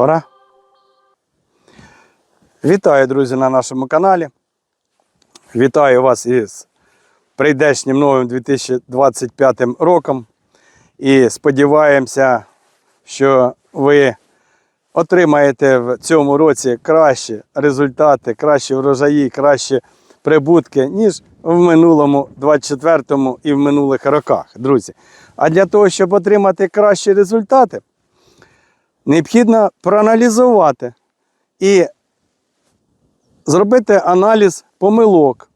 Пора. Вітаю, друзі, на нашому каналі. Вітаю вас із прийдешнім новим 2025 роком. І сподіваємося, що ви отримаєте в цьому році кращі результати, кращі врожаї, кращі прибутки, ніж в минулому 24-му і в минулих роках, друзі. А для того, щоб отримати кращі результати, необхідно проаналізувати і зробити аналіз помилок,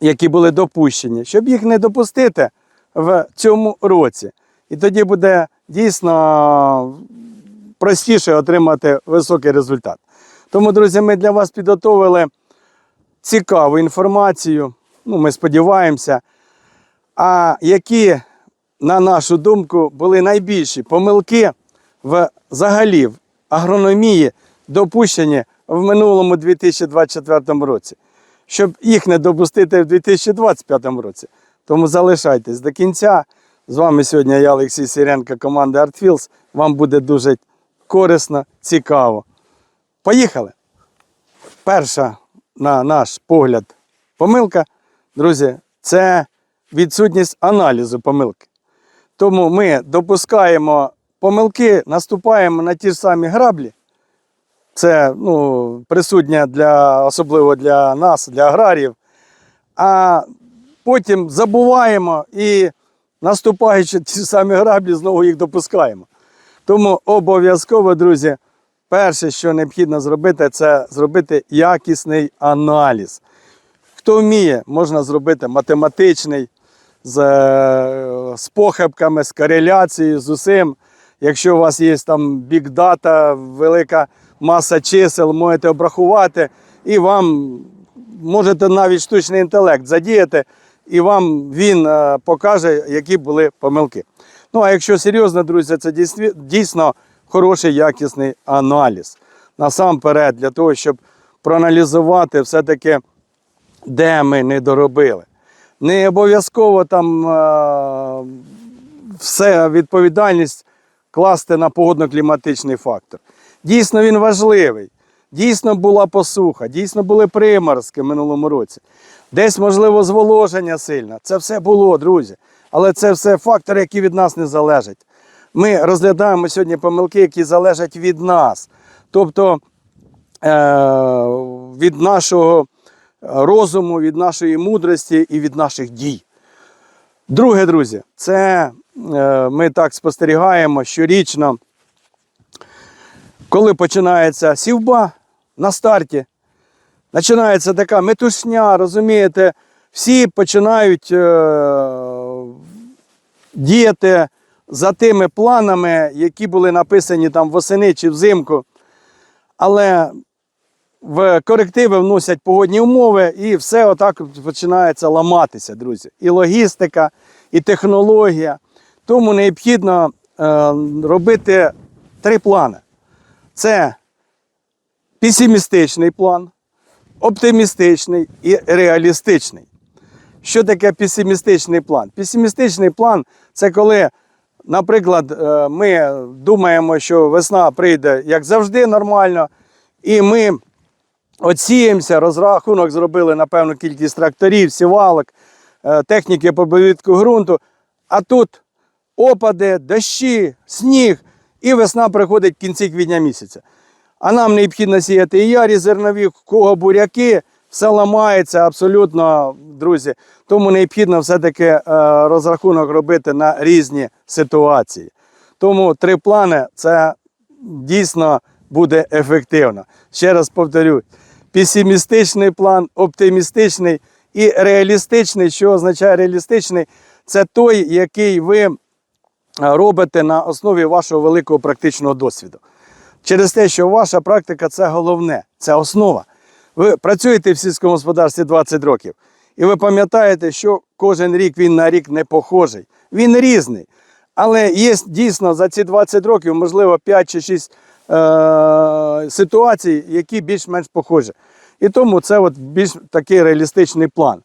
які були допущені, щоб їх не допустити в цьому році. І тоді буде дійсно простіше отримати високий результат. Тому, друзі, ми для вас підготовили цікаву інформацію. Ну, ми сподіваємося. А які, на нашу думку, були найбільші помилки взагалі в агрономії допущені в минулому 2024 році, щоб їх не допустити в 2025 році. Тому залишайтесь до кінця. З вами сьогодні я, Олексій Сіренко, команда ArtFields. Вам буде дуже корисно, цікаво. Поїхали! Перша, на наш погляд, помилка, друзі, це відсутність аналізу помилки. Тому ми допускаємо помилки, наступаємо на ті ж самі граблі. Це ну, присутнє для, особливо для нас, для аграріїв. А потім забуваємо і, наступаючи ті самі граблі, знову їх допускаємо. Тому обов'язково, друзі, перше, що необхідно зробити, це зробити якісний аналіз. Хто вміє, можна зробити математичний, з, е, з похибками, з кореляцією, з усім. Якщо у вас є там бік-дата, велика маса чисел, можете обрахувати, і вам можете навіть штучний інтелект задіяти, і вам він е, покаже, які були помилки. Ну, а якщо серйозно, друзі, це дійсно, хороший якісний аналіз. Насамперед, для того, щоб проаналізувати все-таки, де ми не доробили. Не обов'язково там е, все відповідальність класти на погодно-кліматичний фактор. Дійсно, він важливий. Дійсно була посуха, дійсно були приморозки в минулому році. Десь, можливо, зволоження сильне. Це все було, друзі. Але це все фактори, які від нас не залежать. Ми розглядаємо сьогодні помилки, які залежать від нас. Тобто е- від нашого розуму, від нашої мудрості і від наших дій. Друге, друзі, це ми так спостерігаємо щорічно, коли починається сівба на старті, починається така метушня, розумієте, всі починають е, діяти за тими планами, які були написані там восени чи взимку. Але в корективи вносять погодні умови, і все отак починається ламатися, друзі. І логістика, і технологія. Тому необхідно е, робити три плани: це песимістичний план, оптимістичний і реалістичний. Що таке песимістичний план? Песимістичний план це коли, наприклад, е, ми думаємо, що весна прийде як завжди нормально, і ми Оціємося, розрахунок зробили на певну кількість тракторів, сівалок, е, техніки по повідку ґрунту. А тут опади, дощі, сніг, і весна приходить в кінці квітня місяця. А нам необхідно сіяти і ярі зернові, кого буряки, все ламається абсолютно, друзі. Тому необхідно все-таки е, розрахунок робити на різні ситуації. Тому три плани це дійсно буде ефективно. Ще раз повторю: песимістичний план, оптимістичний і реалістичний. Що означає реалістичний? Це той, який ви робите на основі вашого великого практичного досвіду. Через те, що ваша практика це головне, це основа. Ви працюєте в сільському господарстві 20 років, і ви пам'ятаєте, що кожен рік він на рік не похожий. Він різний. Але є дійсно за ці 20 років, можливо, 5 чи 6 е- ситуацій, які більш-менш похожі. І тому це от більш такий реалістичний план.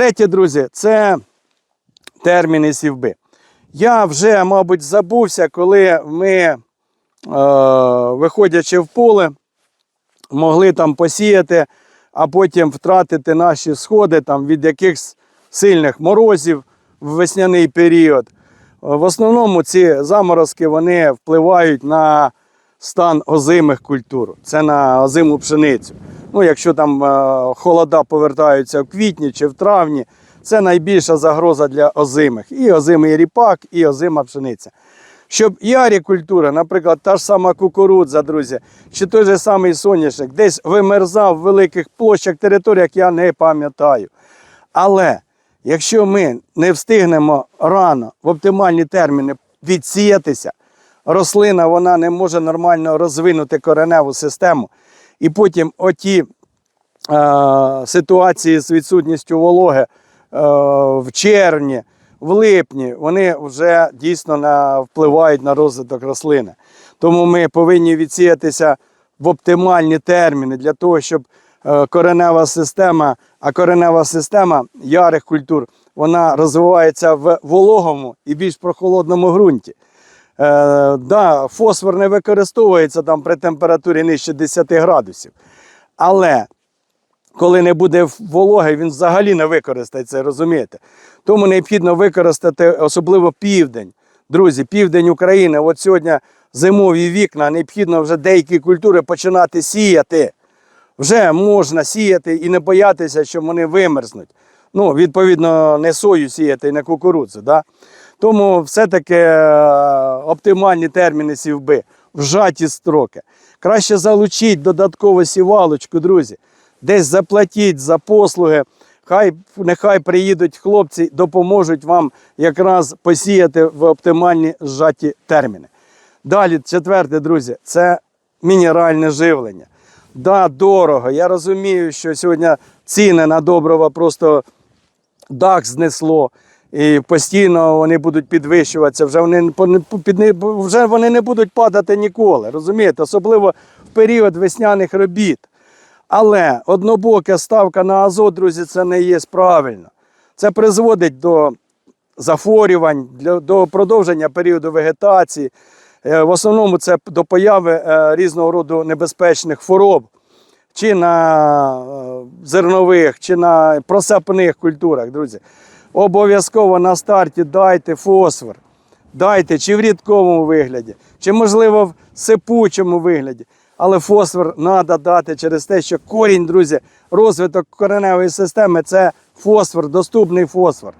Третє, друзі, це терміни сівби. Я вже, мабуть, забувся, коли ми, е, виходячи в поле, могли там посіяти, а потім втратити наші сходи там, від якихось сильних морозів в весняний період. В основному ці заморозки вони впливають на стан озимих культур, це на озиму пшеницю. Ну, якщо там е, холода повертаються в квітні чи в травні, це найбільша загроза для озимих. І озимий ріпак, і озима пшениця. Щоб ярі культура, наприклад, та ж сама кукурудза, друзі, чи той же самий соняшник, десь вимерзав в великих площах територіях, я не пам'ятаю. Але якщо ми не встигнемо рано в оптимальні терміни відсіятися, рослина вона не може нормально розвинути кореневу систему. І потім оті е, ситуації з відсутністю вологи е, в червні, в липні, вони вже дійсно на, впливають на розвиток рослини. Тому ми повинні відсіятися в оптимальні терміни для того, щоб е, коренева система, а коренева система ярих культур, вона розвивається в вологому і більш прохолодному ґрунті. Е, да, фосфор не використовується там при температурі нижче 10 градусів. Але коли не буде вологи, він взагалі не використається, розумієте? Тому необхідно використати особливо південь. Друзі, південь України, от сьогодні зимові вікна, необхідно вже деякі культури починати сіяти. Вже можна сіяти і не боятися, що вони вимерзнуть. Ну, відповідно, не сою сіяти і не кукурудзу. Да? Тому все-таки е, оптимальні терміни сівби, вжаті строки. Краще залучіть додаткову сівалочку, друзі. Десь заплатіть за послуги. Хай нехай приїдуть хлопці, допоможуть вам якраз посіяти в оптимальні зжаті терміни. Далі, четверте, друзі, це мінеральне живлення. Да, дорого. Я розумію, що сьогодні ціни на добрива просто дах знесло. І постійно вони будуть підвищуватися, вже вони, вже вони не будуть падати ніколи. Розумієте? Особливо в період весняних робіт. Але однобока ставка на азот, друзі, це не є правильно. Це призводить до захворювань, до продовження періоду вегетації. Е, В основному це до появи е, різного роду небезпечних хвороб, чи на е, зернових, чи на просапних культурах, друзі. Обов'язково на старті дайте фосфор. Дайте чи в рідкому вигляді, чи, можливо, в сипучому вигляді. Але фосфор треба дати через те, що корінь, друзі, розвиток кореневої системи це фосфор, доступний фосфор.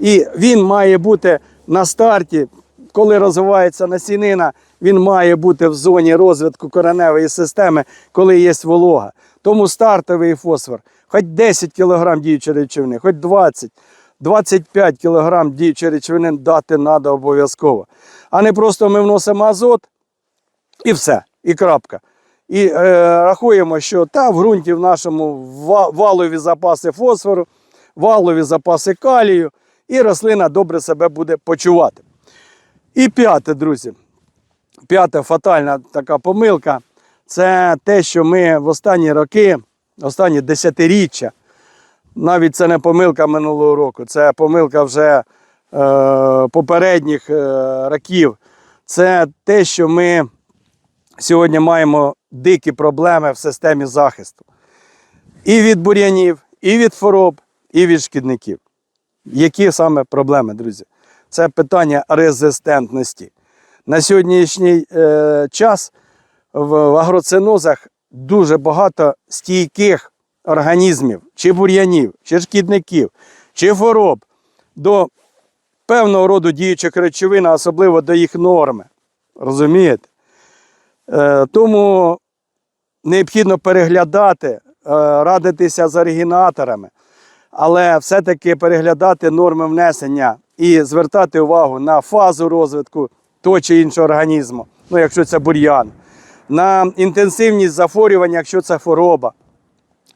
І він має бути на старті, коли розвивається насінина, він має бути в зоні розвитку кореневої системи, коли є волога. Тому стартовий фосфор, хоч 10 кг діючої речовини, хоч 20 25 кг діючої речовини дати треба обов'язково. А не просто ми вносимо азот і все, і крапка. І е, рахуємо, що та в ґрунті в нашому валові запаси фосфору, валові запаси калію, і рослина добре себе буде почувати. І п'яте, друзі, п'ята фатальна така помилка це те, що ми в останні роки, останні десятиріччя, навіть це не помилка минулого року, це помилка вже е, попередніх е, років. Це те, що ми сьогодні маємо дикі проблеми в системі захисту. І від бур'янів, і від хвороб, і від шкідників. Які саме проблеми, друзі? Це питання резистентності. На сьогоднішній е, час в агроцинозах дуже багато стійких організмів, чи бур'янів, чи шкідників, чи хвороб до певного роду діючих речовин, а особливо до їх норми. Розумієте? Е, тому необхідно переглядати, е, радитися з оригінаторами, але все-таки переглядати норми внесення і звертати увагу на фазу розвитку того чи іншого організму, ну якщо це бур'ян, на інтенсивність захворювання, якщо це хвороба,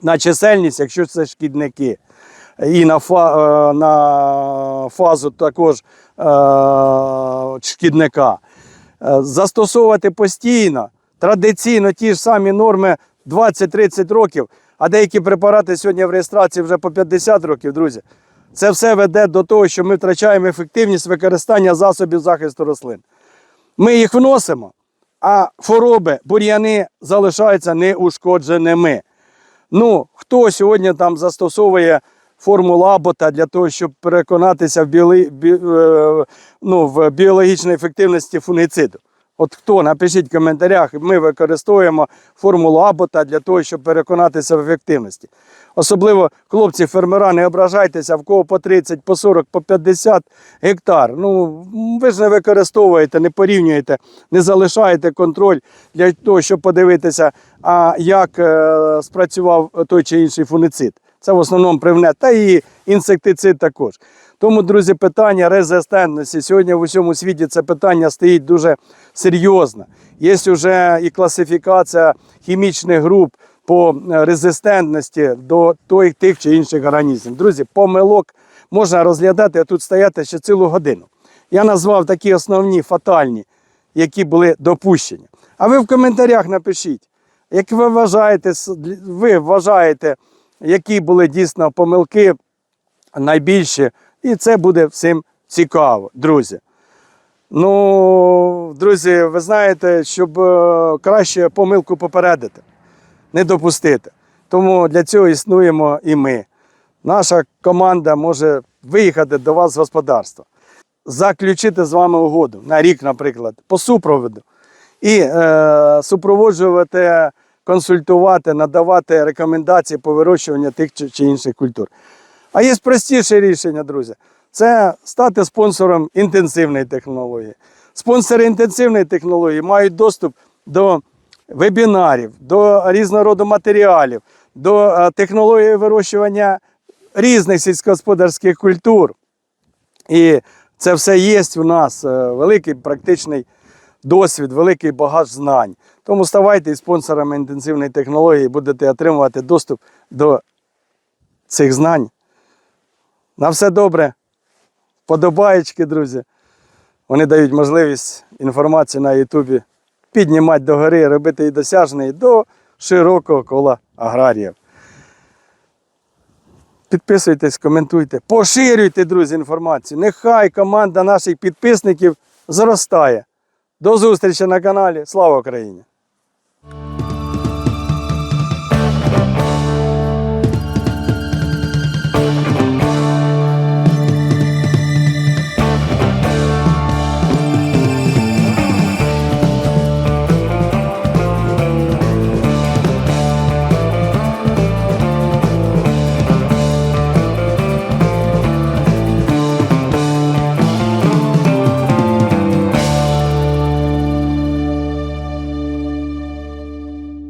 на чисельність, якщо це шкідники, і на, фа, е, на фазу також е, шкідника. Е, Застосовувати постійно, традиційно ті ж самі норми 20-30 років, а деякі препарати сьогодні в реєстрації вже по 50 років, друзі. Це все веде до того, що ми втрачаємо ефективність використання засобів захисту рослин. Ми їх вносимо, а хвороби, бур'яни залишаються неушкодженими. Ну, хто сьогодні там застосовує формулу Абота для того, щоб переконатися в, е, ну, біологічній ефективності фунгіциду? От хто, напишіть в коментарях, ми використовуємо формулу Абота для того, щоб переконатися в ефективності. Особливо, хлопці, фермера, не ображайтеся, в кого по 30, по 40, по 50 гектар. Ну, ви ж не використовуєте, не порівнюєте, не залишаєте контроль для того, щоб подивитися, а як е, спрацював той чи інший фунгицид. Це в основному привне, та і інсектицид також. Тому, друзі, питання резистентності. Сьогодні в усьому світі це питання стоїть дуже серйозно. Є вже і класифікація хімічних груп по е, резистентності до той, тих чи інших організмів. Друзі, помилок можна розглядати, а тут стояти ще цілу годину. Я назвав такі основні фатальні, які були допущені. А ви в коментарях напишіть, як ви вважаєте, ви вважаєте, які були дійсно помилки найбільші, і це буде всім цікаво, друзі. Ну, друзі, ви знаєте, щоб е, краще помилку попередити, не допустити. Тому для цього існуємо і ми. Наша команда може виїхати до вас з господарства, заключити з вами угоду на рік, наприклад, по супроводу, і е, супроводжувати, консультувати, надавати рекомендації по вирощуванню тих чи, чи інших культур. А є простіше рішення, друзі. Це стати спонсором інтенсивної технології. Спонсори інтенсивної технології мають доступ до вебінарів, до різного роду матеріалів, до е, технології вирощування різних сільськогосподарських культур. І це все є у нас е, великий практичний досвід, великий багаж знань. Тому ставайте спонсорами інтенсивної технології, будете отримувати доступ до цих знань. На все добре. Подобаєчки, друзі. Вони дають можливість інформацію на Ютубі піднімати до гори, робити її досяжною до широкого кола аграріїв. Підписуйтесь, коментуйте, поширюйте, друзі, інформацію. Нехай команда наших підписників зростає. До зустрічі на каналі. Слава Україні!